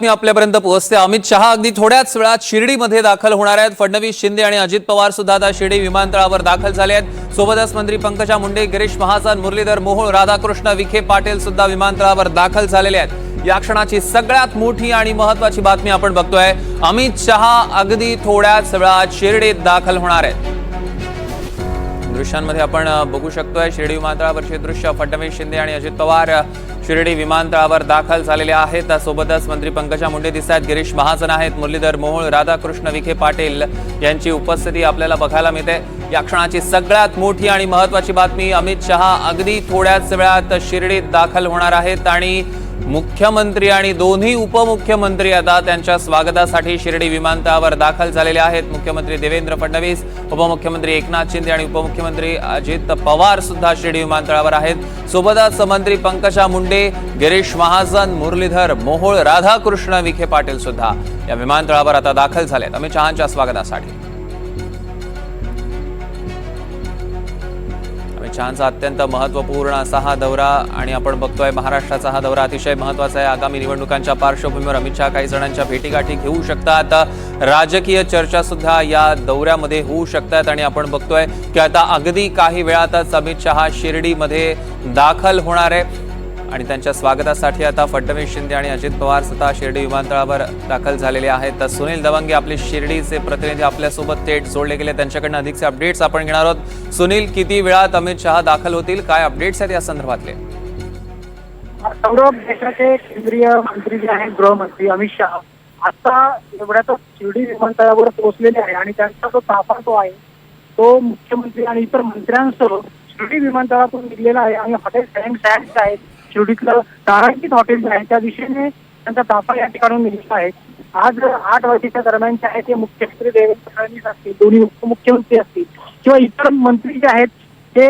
बातमी आपल्यापर्यंत पोहोचते. अमित शहा अगदी थोड्याच वेळात शिर्डीमध्ये दाखल होणार आहेत. फडणवीस शिंदे आणि अजित पवार सुद्धा आता शिर्डी विमानतळावर दाखल झाले आहेत. सोबतच मंत्री पंकजा मुंडे गिरीश महाजन मुरलीधर मोहोळ राधाकृष्ण विखे पाटील सुद्धा विमानतळावर दाखल झालेले आहेत. या क्षणाची सगळ्यात मोठी आणि महत्वाची बातमी आपण बघतोय. अमित शहा अगदी थोड्याच वेळात शिर्डीत दाखल होणार आहेत. दृश्यांमध्ये आपण बघू शकतोय. शिर्डी विमानतळावरचे दृश्य फडणवीस शिंदे आणि अजित पवार शिर्डी विमानतळावर दाखल झालेले आहेत. त्यासोबतच मंत्री पंकजा मुंडे दिसत आहेत. गिरीश महाजन आहेत. मुरलीधर मोहोळ राधाकृष्ण विखे पाटील यांची उपस्थिती आपल्याला बघायला मिळते. या क्षणाची सगळ्यात मोठी आणि महत्वाची बातमी अमित शहा अगदी थोड्याच वेळात शिर्डीत दाखल होणार आहेत. आणि मुख्यमंत्री आणि दोन्ही उपमुख्यमंत्री आता त्यांच्या स्वागतासाठी शिर्डी विमानतळावर दाखल झालेले आहेत. मुख्यमंत्री देवेंद्र फडणवीस उपमुख्यमंत्री एकनाथ शिंदे आणि उपमुख्यमंत्री अजित पवार सुद्धा शिर्डी विमानतळावर आहेत. सोबतच मंत्री पंकजा मुंडे गिरीश महाजन मुरलीधर मोहोळ राधाकृष्ण विखे पाटील सुद्धा या विमानतळावर आता दाखल झालेत. अमित शहांच्या स्वागतासाठी. छानसा अत्यंत महत्त्वपूर्ण असा हा दौरा आणि आपण बघतोय महाराष्ट्राचा हा दौरा अतिशय महत्त्वाचा आहे. आगामी निवडणुकांच्या पार्श्वभूमीवर अमित शहा काही जणांच्या भेटीगाठी घेऊ शकतात. राजकीय चर्चा सुद्धा या दौऱ्यामध्ये होऊ शकतात आणि आपण बघतोय की आता अगदी काही वेळातच अमित शहा शिर्डीमध्ये दाखल होणार आहे. आणि त्यांच्या स्वागतासाठी आता फडणवीस शिंदे आणि अजित पवार स्वतः शिर्डी विमानतळावर दाखल झालेले आहेत. तर सुनील दवंगे आपले शिर्डीचे प्रतिनिधी आपल्यासोबत थेट जोडले गेले. त्यांच्याकडनं अधिकचे अपडेट्स आपण घेणार आहोत. सुनील किती वेळात अमित शहा दाखल होतील? काय अपडेट्स आहेत या संदर्भातले? सौरभ देशाचे केंद्रीय मंत्री जे आहेत गृहमंत्री अमित शहा आता एवढ्यातच शिर्डी विमानतळावर पोहोचलेले आहे आणि त्यांचा जो ताफा जो आहे तो मुख्यमंत्री आणि इतर मंत्र्यांसह शिर्डी विमानतळातून निघलेला आहे. आणि हॉटेल सॅन आहेत. शिर्डीतलं तारांकित हॉटेल जे आहे. त्या दिशेने त्यांचा ताफा या ठिकाणी निघाला आहे. आज आठ वाजेच्या दरम्यान जे आहे ते मुख्यमंत्री देवेंद्र फडणवीस असतील दोन्ही उपमुख्यमंत्री असतील किंवा इतर मंत्री जे आहेत ते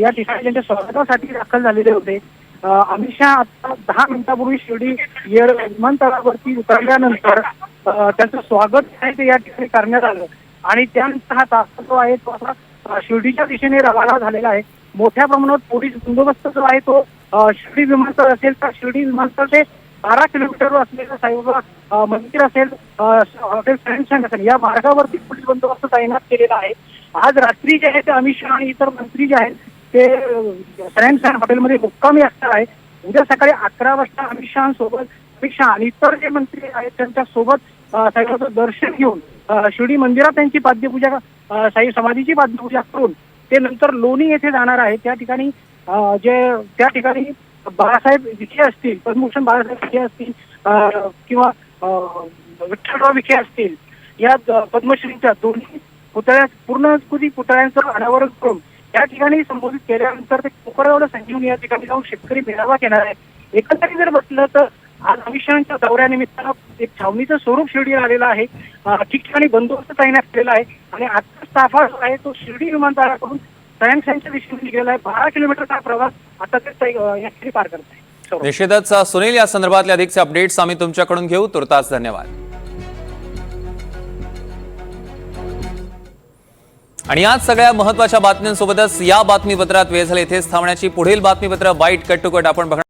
या ठिकाणी त्यांच्या स्वागतासाठी दाखल झालेले होते. अमित शहा आता दहा मिनिटापूर्वी शिर्डी एअर विमानतळावरती उतरल्यानंतर त्यांचं स्वागत आहे ते या ठिकाणी करण्यात आलं. आणि त्यानंतर हा तास जो आहे तो आता शिर्डीच्या दिशेने रवाना झालेला आहे. मोठ्या प्रमाणात पोलीस बंदोबस्त जो आहे तो शिर्डी विमानतळ असेल तर शिर्डी विमानतळ ते बारा किलोमीटरवर असलेलं साईबाबा मंदिर असेल हॉटेल फ्रेंड असेल या मार्गावरती पोलीस बंदोबस्त तैनात केलेला आहे. आज रात्री जे आहे ते अमित शहा आणि इतर मंत्री जे आहेत ते सॅन हॉटेलमध्ये मुक्कामी असणार आहे. उद्या सकाळी अकरा वाजता अमित शहासोबत अमित शहा आणि इतर जे मंत्री आहेत त्यांच्यासोबत साईबाबाचं दर्शन घेऊन शिर्डी मंदिरात त्यांची पाद्यपूजा साई समाधीची पाद्यपूजा करून ते नंतर लोणी येथे जाणार आहे. त्या ठिकाणी जे त्या ठिकाणी बाळासाहेब विखे असतील पद्मभूषण बाळासाहेब विखे असतील किंवा विठ्ठलराव विखे असतील या पद्मश्रींच्या दोन्ही पुतळ्या पूर्ण कुदी पुतळ्यांचं अनावरण करून या ठिकाणी संबोधित केल्यानंतर ते कोकणवाडा संजीवनी या ठिकाणी जाऊन शेतकरी मेळावा घेणार आहे एकंदरीत जर बसलं तर आज अमित शहाच्या दौऱ्यानिमित्तानं एक छावणीचं स्वरूप शिर्डीला आलेलं आहे. ठिकठिकाणी बंदोबस्त तैनात केलेला आहे. आणि आजचा ताफा जो आहे तो शिर्डी विमानतळाकडून सायन्सच्या दिशेने निघालेला आहे बारा किलोमीटरचा प्रवास आता ते पार करत आहे. निश्चितच सुनील या संदर्भातले अधिकचे अपडेट्स आम्ही तुमच्याकडून घेऊ. तुर्तास धन्यवाद. आणि याच सगळ्या महत्त्वाच्या बातम्यांसोबतच या बातमीपत्रात वेळ झाले. इथेच थांबण्याची पुढील बातमीपत्र वाईट कट टू कट आपण बघणार